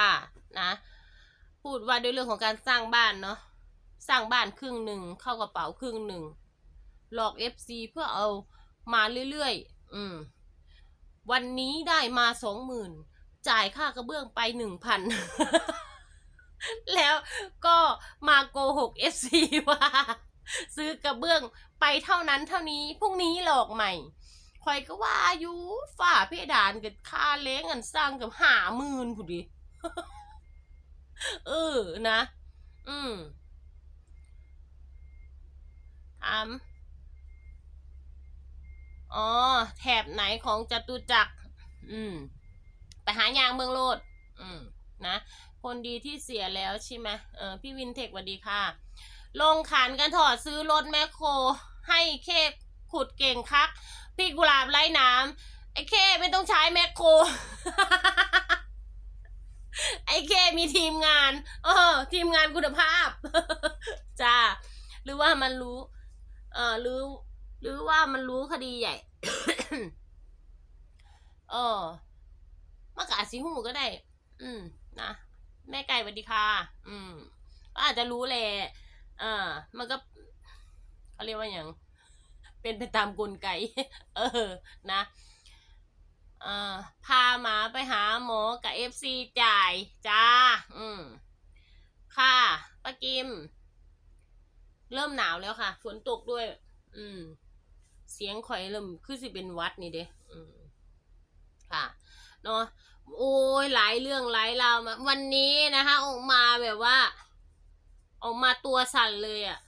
ค่ะนะพูดว่าด้วยเรื่องของการสร้างบ้านเนาะสร้างบ้านครึ่งหนึ่งเข้ากระเป๋าครึ่งหนึ่งหลอกเอฟซีเพื่อเอามาเรื่อยๆอืมวันนี้ได้มาสองหมื่นจ่ายค่ากระเบื้องไปหนึ่งพันแล้วก็มาโกหกเอฟซีว่า ซื้อกระเบื้องไปเท่านั้นเท่านี้พรุ่งนี้หลอกใหม่คอยก็ว่าอยู่ฝ่าเพดานกับค่าเล้งอันสร้างกับหาหมื่นผู้ดี เออนะ อืมถามอ๋อ แถบไหนของจตุจักร อืม ไปหายางเมืองโลด อืม นะ คนดีที่เสียแล้วใช่ไหมเออ พี่วินเทคสวัสดีค่ะ ลงขันกันถอดซื้อรถแมคโคร ให้เคขุดเก่งคัก พี่กุหลาบไร้น้ำไอ้เคไม่ต้องใช้แมคโคร ไอ้เคมีทีมงานเออทีมงานคุณภาพจ้าหรือว่ามันรู้ เออหรือ หรือว่ามันรู้คดีใหญ่เออมากอาสิหูก็ได้ อืม นะ แม่ไก่สวัสดีค่ะ อืม ก็อาจจะรู้แหละอ่า มันก็เขาเรียกว่าอย่าง เป็นไปตามกลไก เออ นะ อ่าพาหมาไปหาหมอกับเอฟซีจ่ายจ้า อืม ค่ะป้ากิม เริ่มหนาวแล้วค่ะ ฝนตกด้วย อืม เสียงข่อยเริ่มคือสิเป็นวัดนี่เด้อืม ค่ะ เนาะโอ้ยหลายเรื่องหลายราวมาวันนี้นะคะ ออกมาแบบว่า ออกมาตัวสั่นเลยอะ่ะ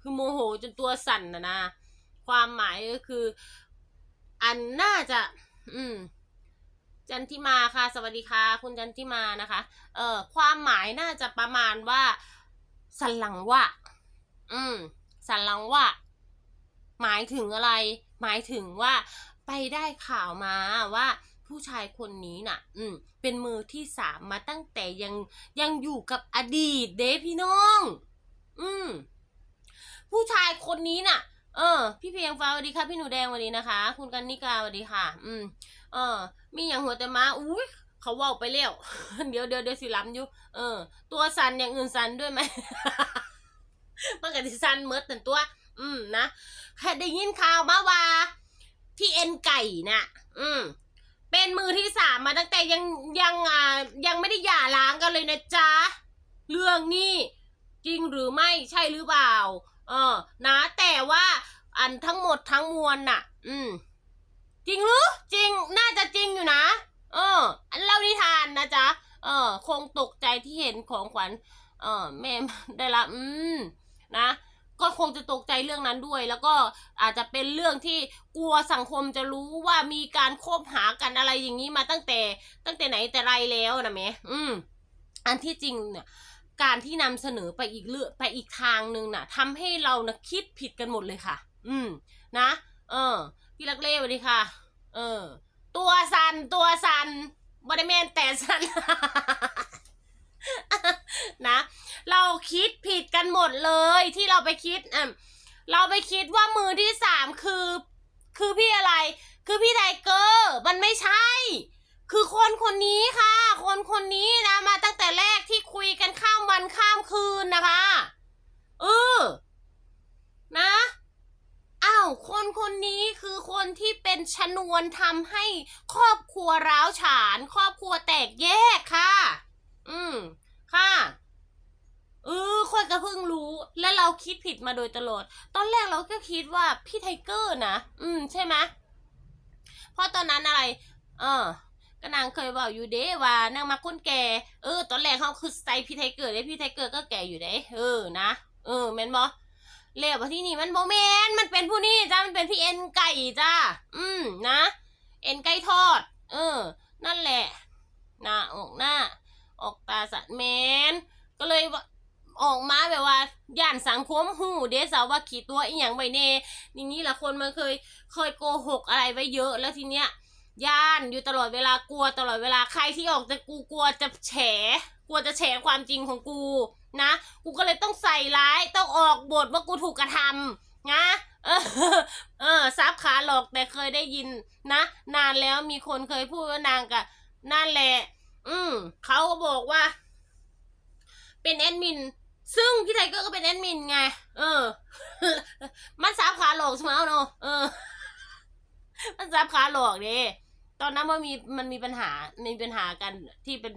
คือโมโหจนตัวสั่นนะนะ ความหมายก็คือ อันน่าจะ อืมจันทิมาค่ะ สวัสดีค่ะ คุณจันทิมานะคะ เอ่อ ความหมายน่าจะประมาณว่า สันหลังว่าอืม สันหลังว่าหมายถึงอะไร หมายถึงว่า ไปได้ข่าวมาว่า ผู้ชายคนนี้น่ะ อืม เป็นมือที่สามมาตั้งแต่ยังยังอยู่กับอดีตเด้พี่น้อง อืม ผู้ชายคนนี้น่ะ เออ พี่เพียงฟ้าสวัสดีค่ะ พี่หนูแดงสวัสดีนะคะ คุณกันนิกาสวัสดีค่ะ อืม เออ มีอย่างหัวแต่มาอุ้ยเขาว่าไปแล้ว เดี๋ยวเดี๋ยวเดี๋ยวสิล้ำอยู่ เออ ตัวสันอย่างอื่นสันด้วยไหม มันก็สิสันเมดแต่ตัว อืมนะแค่ได้ยินข่าวมาว่าพี่เอ็นไก่น่ะ อืม เป็นมือที่สามมาตั้งแต่ยังยังอ่ายังไม่ได้หย่าร้างกันเลยนะจ๊ะ เรื่องนี้จริงหรือไม่ใช่หรือเปล่า เออ นะ แต่ว่าอันทั้งหมดทั้งมวลน่ะ อืม จริงหรือ จริง น่าจะจริงอยู่นะ เออ อันเล่านิทานนะจ๊ะ เออ คงตกใจที่เห็นของขวัญ เออแม่ได้รับอืม นะ ก็คงจะตกใจเรื่องนั้นด้วย แล้วก็อาจจะเป็นเรื่องที่กลัวสังคมจะรู้ว่ามีการคบหากันอะไรอย่างนี้มาตั้งแต่ ตั้งแต่ไหนแต่ไรแล้วนะแม่อืม อันที่จริงเนี่ย การที่นำเสนอไปอีกเรื่องไปอีกทางหนึ่งน่ะทำให้เรานะคิดผิดกันหมดเลยค่ะ อืม นะ เออ พี่ลักเล่สวัสดีค่ะ เออ ตัวสันตัวสันบริเมนแต่สันนะ เราคิดผิดกันหมดเลยที่เราไปคิดอะเราไปคิดว่ามือที่สามคือ คือพี่อะไร คือพี่ไทเกอร์ มันไม่ใช่ คือคนคนนี้ค่ะ คนคนนี้นะมาตั้งแต่แรกที่คุยกันข้ามวันข้ามคืนนะคะเออนะอ้าวคนคนนี้คือคนที่เป็นชนวนทำให้ครอบครัวร้าวฉาน ครอบครัวแตกแยกค่ะ อืมค่ะเออค่อยก็เพิ่งรู้และเราคิดผิดมาโดยตลอด ตอนแรกเราก็คิดว่าพี่ไทเกอร์นะ อืม ใช่ไหมเพราะตอนนั้นอะไร เออ ก็นางเคยบอกอยู่เด้ว่านางมาคนแก่เออ ตอนแรกเขาคือใจพี่ไทเกอร์เด้พี่ไทเกอร์ก็แก่อยู่เด้เออนะเออแมนบอเรียกว่าที่นี่มันโมแมนมันเป็นผู้นี่จ้ามันเป็นพี่เอ็นไก่จ้าอืมนะ เอ็นไก่ทอด เออ นั่นแหละหน้าอกหน้า ออกตาสัตว์แมนก็เลยออกมาแบบว่าย่านสังคมหูเดสาว่าขีดตัวอีหยังไว้เน่อย่างนี้แหละคนมันเคยเคยโกหกอะไรไว้เยอะแล้วทีเนี้ย ย่านอยู่ตลอดเวลากลัวตลอดเวลาใครที่ออกจะกูกลัวจะแฉกลัวจะแฉความจริงของกูนะ กูก็เลยต้องใส่ร้ายต้องออกบทว่ากูถูกกระทำนะเออเออซับขาหลอกแต่เคยได้ยินนะ นานแล้วมีคนเคยพูดว่านางกะนั่นแหละ อืมเขาก็บอกว่า เป็นแอดมินซึ่งพี่ไทเกอร์ก็เป็นแอดมินไง เออ มันซับขาหลอกสมาเนาะเออ มันซับขาหลอกเด้ ตอนนั้นมันมีมันมีปัญหา มีปัญหากันที่เป็น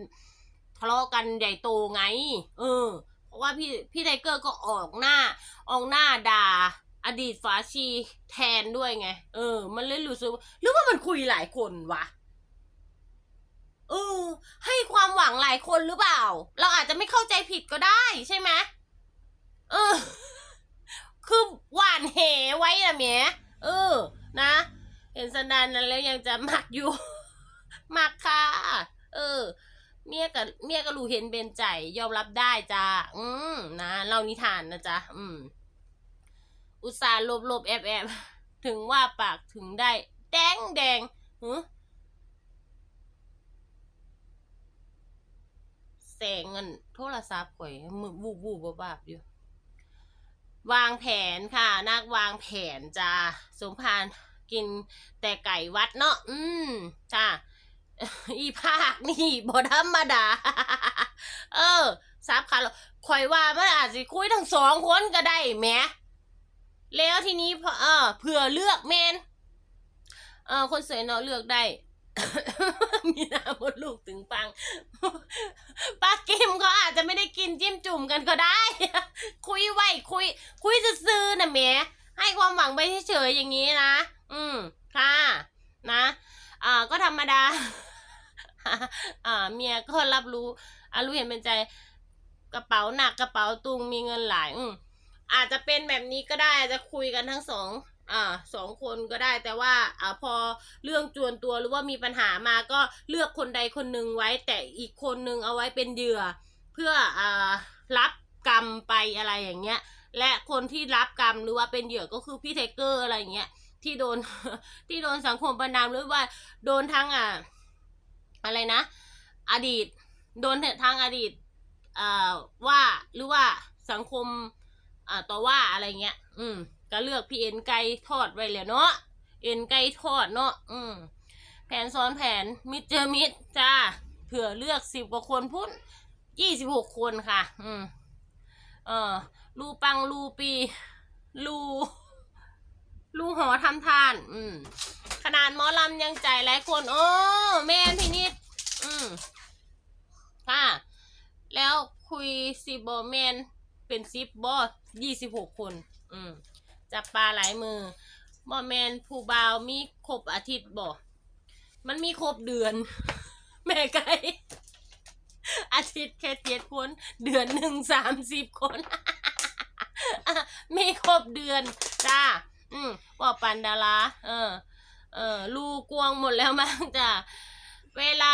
ทะเลาะกันใหญ่โตไง เออ เพราะว่าพี่พี่ไทเกอร์ก็ออกหน้า ออกหน้าด่า อดีตฝาชีแทนด้วยไง เออ มันเลยรู้สึกหรือว่ามันคุยหลายคนวะเออ ให้ความหวังหลายคนหรือเปล่า เราอาจจะไม่เข้าใจผิดก็ได้ใช่ไหมเออ คือหวานเหไว้อะเมียเออ นะ เห็นสันดานนั้นแล้วยังจะหมักอยู่หมักค่ะ เออ เมียกับเมียก็รู้เห็นเป็นใจยอมรับได้จ้าอืมนะเล่านิทานนะจ๊ะอืม อุตส่าห์ลบลบแอบแอบถึงว่าปากถึงได้ แดงแดงหืแสงเงินโทรศัพท์ข่อยมือบูบบูบบาบอยู่ วางแผนค่ะนักวางแผนจ้าสมพาน กินแต่ไก่วัดเนาะอืมจ้าอีภาคนี่บ่ธรรมดา เออซับค่ะข่อยว่ามันอาจจะคุยทั้งสองคนก็ได้แหมแล้วทีนี้เออเผื่อเลือกแมนเออคนสวยเนาะเลือกได้ มีน้ามดลูกถึงปังป้ากิมเขาอาจจะไม่ได้กินจิ้มจุ่มกันก็ได้ คุยไว้คุย คุยซื่อๆนะแหมให้ความหวังไปเฉยๆอย่างนี้นะ อืมค่ะนะอ่าก็ธรรมดาอ่าเมียก็รับรู้อ่ารู้เห็นเป็นใจกระเป๋าหนักกระเป๋าตุงมีเงินหลาย อืมอาจจะเป็นแบบนี้ก็ได้อาจจะคุยกันทั้งสองอ่าสองคนก็ได้แต่ว่าอ่าพอเรื่องจวนตัวหรือว่ามีปัญหามาก็เลือกคนใดคนหนึ่งไว้ แต่อีกคนหนึ่งเอาไว้เป็นเหยื่อ เพื่ออ่ารับกรรมไปอะไรอย่างเงี้ย และคนที่รับกรรมหรือว่าเป็นเหยื่อก็คือพี่เทเกอร์อะไรอย่างเงี้ย ที่โดนที่โดนสังคมประนามหรือว่าโดนทั้งอ่าอะไรนะ อดีต โดนทางอดีตอ่าว่าหรือว่าสังคมอ่าต่อว่าอะไรเงี้ย อืม ก็เลือกพี่เอ็นไก่ทอดไว้แล้วเนาะเอ็นไก่ทอดเนาะอืม แผนซ้อนแผนมิดเจอมิดจ้าเผื่อเลือกสิบกว่าคนพุ่นยี่สิบหกคนค่ะ อืม เออรูปังรูปีรู รูหอทำทาน อืมขนาดหมอลำยังใจหลายคน โอ้แม่นพี่นิด อืมค่ะ แล้วคุยสิบอแมนเป็นสิบบอยี่สิบหกคน อืมจับปลาหลายมือบอแมนผู้บ่าวมีครบอาทิตย์บอมันมีครบเดือน แม่ไก่อาทิตย์แค่เจ็ดคน เดือนหนึ่งสามสิบคน มีครบเดือน จ้า ปันดาราเออ เออลูกวงหมดแล้วมั้งจ้ะเวลา